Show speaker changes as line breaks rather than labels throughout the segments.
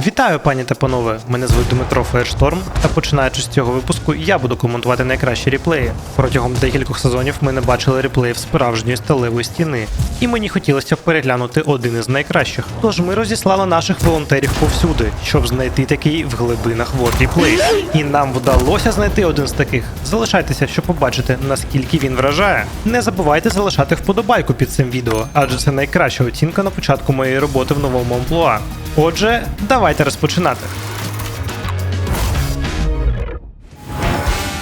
Вітаю, пані та панове! Мене звуть Дмитро Фаєршторм, та починаючи з цього випуску, я буду коментувати найкращі реплеї. Протягом декількох сезонів ми не бачили реплеїв справжньої сталевої стіни, і мені хотілося переглянути один із найкращих. Тож ми розіслали наших волонтерів повсюди, щоб знайти такий в глибинах World Replays. І нам вдалося знайти один з таких. Залишайтеся, щоб побачити, наскільки він вражає. Не забувайте залишати вподобайку під цим відео, адже це найкраща оцінка на початку моєї роботи в новому амплуа. Отже, давайте розпочинати.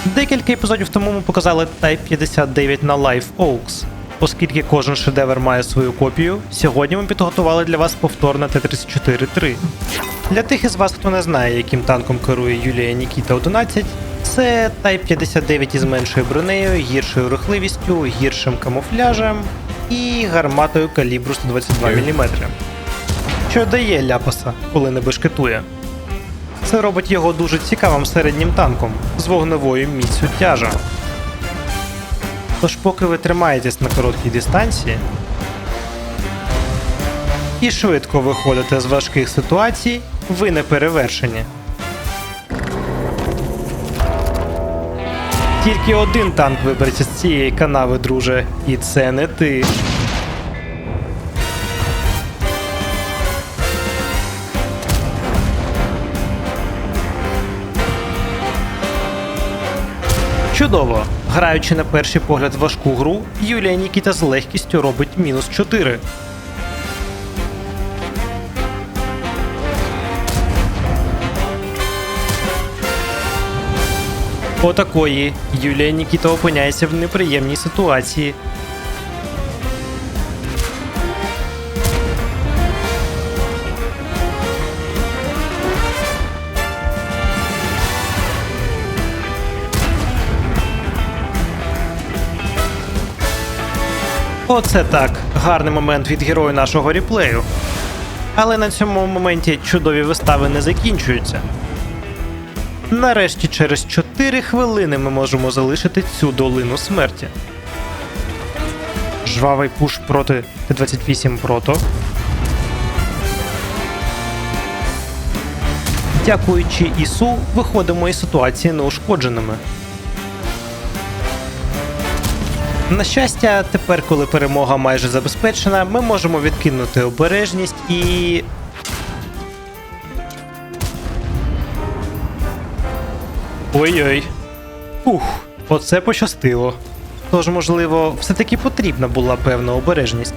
Декілька епізодів тому ми показали Type 59 на Live Oaks. Оскільки кожен шедевр має свою копію, сьогодні ми підготували для вас повторне Т-34-3. Для тих із вас, хто не знає, яким танком керує Юлія Нікіта 11, це Type 59 із меншою бронею, гіршою рухливістю, гіршим камуфляжем і гарматою калібру 122 мм що дає ляпаса, коли не бешкетує. Це робить його дуже цікавим середнім танком з вогневою міцю тяжа. Тож поки ви тримаєтесь на короткій дистанції і швидко виходите з важких ситуацій, ви не перевершені. Тільки один танк вибереться з цієї канави, друже, і це не ти. Чудово! Граючи на перший погляд важку гру, Юлія Нікіта з легкістю робить мінус 4. Отакої Юлія Нікіта опиняється в неприємній ситуації. Оце так, гарний момент від героя нашого реплею. Але на цьому моменті чудові вистави не закінчуються. Нарешті через 4 хвилини ми можемо залишити цю долину смерті. Жвавий пуш проти Т-28 прото. Дякуючи ІСУ, виходимо із ситуації неушкодженими. На щастя, тепер, коли перемога майже забезпечена, ми можемо відкинути обережність і. Ой-ой. Ух, оце пощастило. Тож, можливо, все-таки потрібна була певна обережність.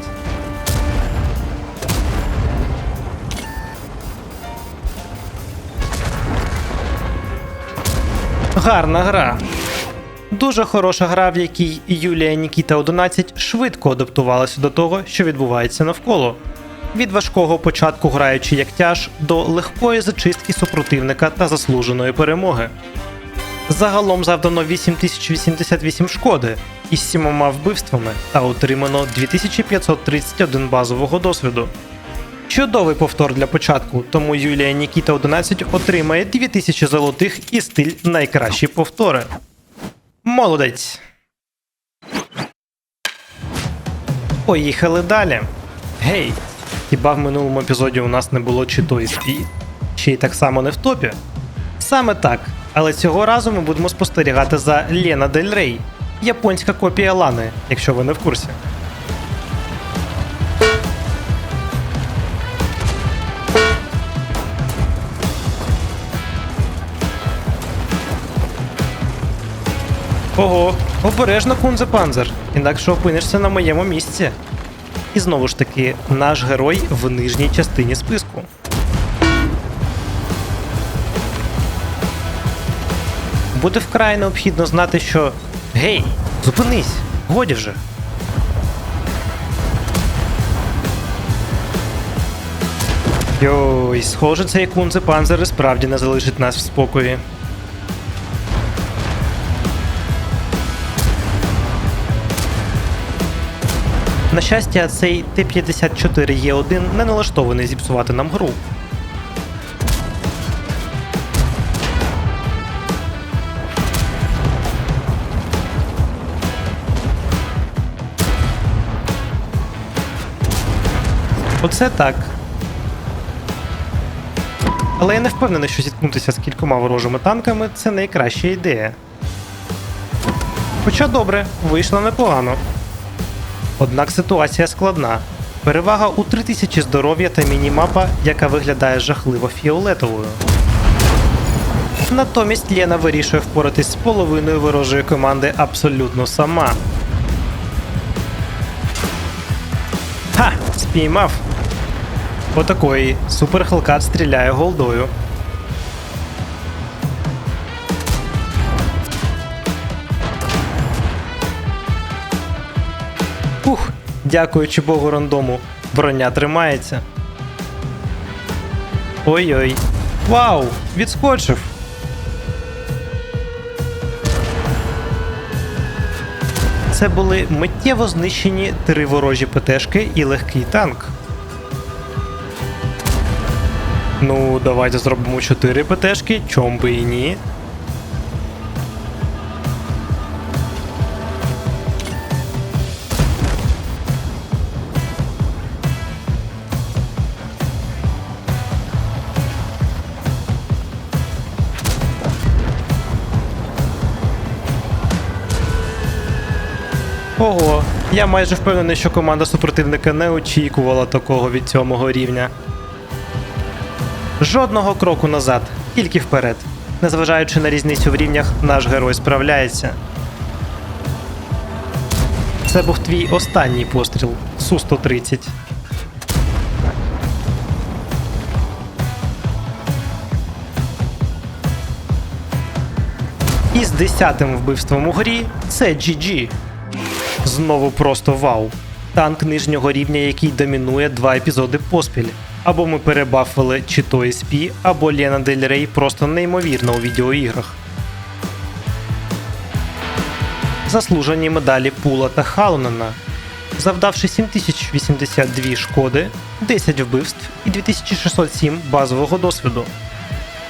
Гарна гра. Дуже хороша гра, в якій Юлія Нікіта 11 швидко адаптувалася до того, що відбувається навколо. Від важкого початку граючи як тяж до легкої зачистки супротивника та заслуженої перемоги. Загалом завдано 8088 шкоди із сімома вбивствами та отримано 2531 базового досвіду. Чудовий повтор для початку, тому Юлія Нікіта 11 отримає 2000 золотих і стиль найкращі повтори. Молодець. Поїхали далі. Гей, хіба в минулому епізоді у нас не було чи то СПІ, чи так само не в топі? Саме так. Але цього разу ми будемо спостерігати за Лена Дель Рей, японська копія Лани, якщо ви не в курсі. Ого, обережно Кунзе Панзер, інакше опинишся на моєму місці. І знову ж таки, наш герой в нижній частині списку. Буде вкрай необхідно знати, що. Гей, зупинись! Годі вже. Йой, схоже, цей Кунзе Панзер і справді не залишить нас в спокої. На щастя, цей Т-54Е1 не налаштований зіпсувати нам гру. Оце так. Але я не впевнений, що зіткнутися з кількома ворожими танками це найкраща ідея. Хоча добре, вийшло непогано. Однак ситуація складна. Перевага у 3000 здоров'я та мінімапа, яка виглядає жахливо фіолетовою. Натомість Лена вирішує впоратись з половиною ворожої команди абсолютно сама. Ха! Спіймав! Отакої. Супер Хелкат стріляє голдою. Дякуючи Богу рандому, броня тримається. Ой-ой. Вау! Відскочив! Це були миттєво знищені три ворожі ПТшки і легкий танк. Ну, давайте зробимо 4 ПТшки, чом би і ні. Я майже впевнений, що команда супротивника не очікувала такого від сьомого рівня. Жодного кроку назад, тільки вперед. Незважаючи на різницю в рівнях, наш герой справляється. Це був твій останній постріл Су-130. І з десятим вбивством у грі це GG. Знову просто вау. Танк нижнього рівня, який домінує два епізоди поспіль. Або ми перебафили чи то SP, або Лена Дель Рей просто неймовірна у відеоіграх. Заслужені медалі Пула та Халунена, завдавши 7082 шкоди, 10 вбивств і 2607 базового досвіду.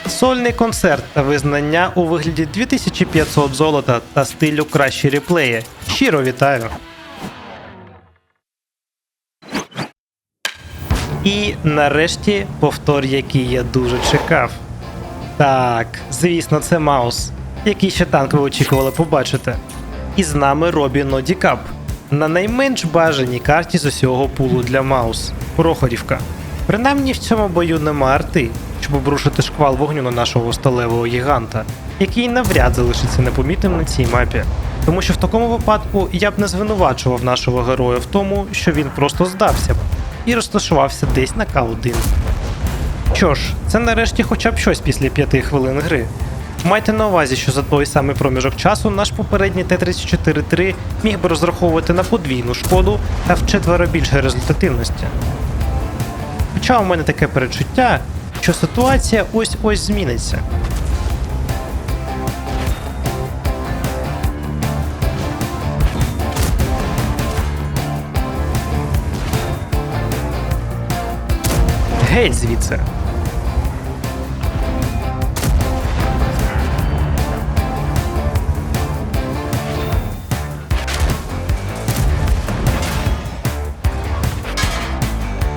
Сольний концерт та визнання у вигляді 2500 золота та стилю кращі реплеї. Щиро вітаю! І нарешті повтор, який я дуже чекав. Так, звісно, це Маус. Який ще танк ви очікували побачити. І з нами Робі Нодікап. На найменш бажаній карті з усього пулу для Маус Прохорівка. Принаймні в цьому бою нема арти, щоб обрушити шквал вогню на нашого сталевого гіганта, який навряд залишиться непомітним на цій мапі. Тому що в такому випадку я б не звинувачував нашого героя в тому, що він просто здався б і розташувався десь на К1. Що ж, це нарешті хоча б щось після 5 хвилин гри. Майте на увазі, що за той самий проміжок часу наш попередній Т-34-3 міг би розраховувати на подвійну шкоду та вчетверо більше результативності. Хоча у мене таке перечуття, що ситуація ось-ось зміниться. Геть звідси.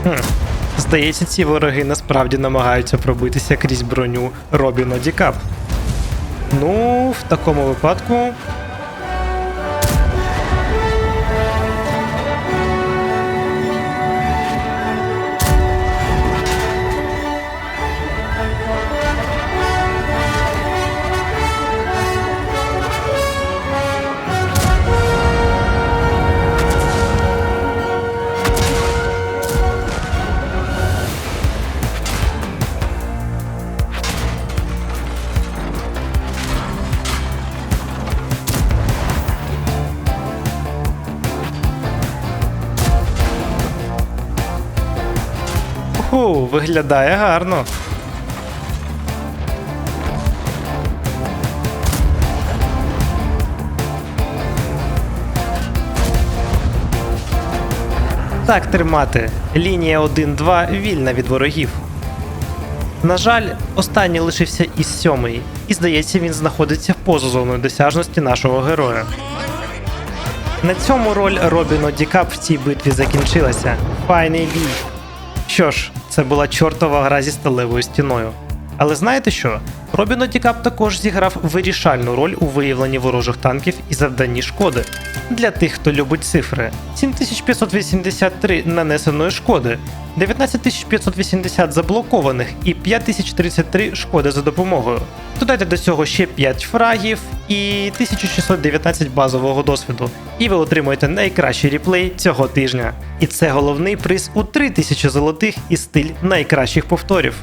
Хм. Здається, ці вороги насправді намагаються пробитися крізь броню Робіна Дікап. Ну, в такому випадку. Виглядає гарно. Так тримати. Лінія 1-2 вільна від ворогів. На жаль, останній лишився із сьомий, і здається, він знаходиться поза зоною досяжності нашого героя. На цьому роль Робіно Дікап в цій битві закінчилася. Файний бій. Що ж, це була чортова гра зі сталевою стіною. Але знаєте що? Робін Отікап також зіграв вирішальну роль у виявленні ворожих танків і завданні шкоди. Для тих, хто любить цифри: 7583 нанесеної шкоди, 19580 заблокованих і 5033 шкоди за допомогою. Додайте до цього ще 5 фрагів і 1619 базового досвіду, і ви отримуєте найкращий ріплей цього тижня. І це головний приз у 3000 золотих і стиль найкращих повторів.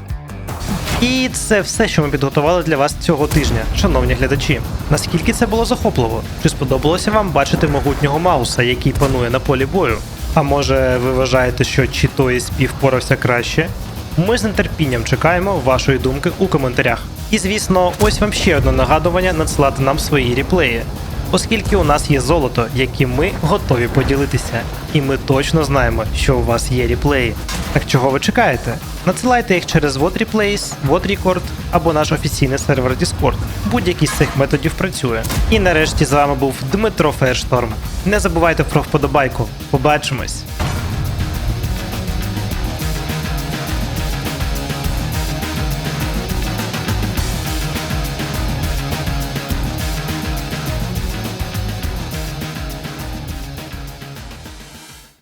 І це все, що ми підготували для вас цього тижня, шановні глядачі. Наскільки це було захопливо? Чи сподобалося вам бачити могутнього Мауса, який панує на полі бою? А може ви вважаєте, що чи той спів впорався краще? Ми з нетерпінням чекаємо вашої думки у коментарях. І звісно, ось вам ще одне нагадування надсилати нам свої ріплеї. Оскільки у нас є золото, яким ми готові поділитися, і ми точно знаємо, що у вас є ріплеї. Так чого ви чекаєте? Надсилайте їх через WhatReplays, WhatRecord або наш офіційний сервер Discord. Будь-який з цих методів працює. І нарешті з вами був Дмитро Фершторм. Не забувайте про вподобайку. Побачимось!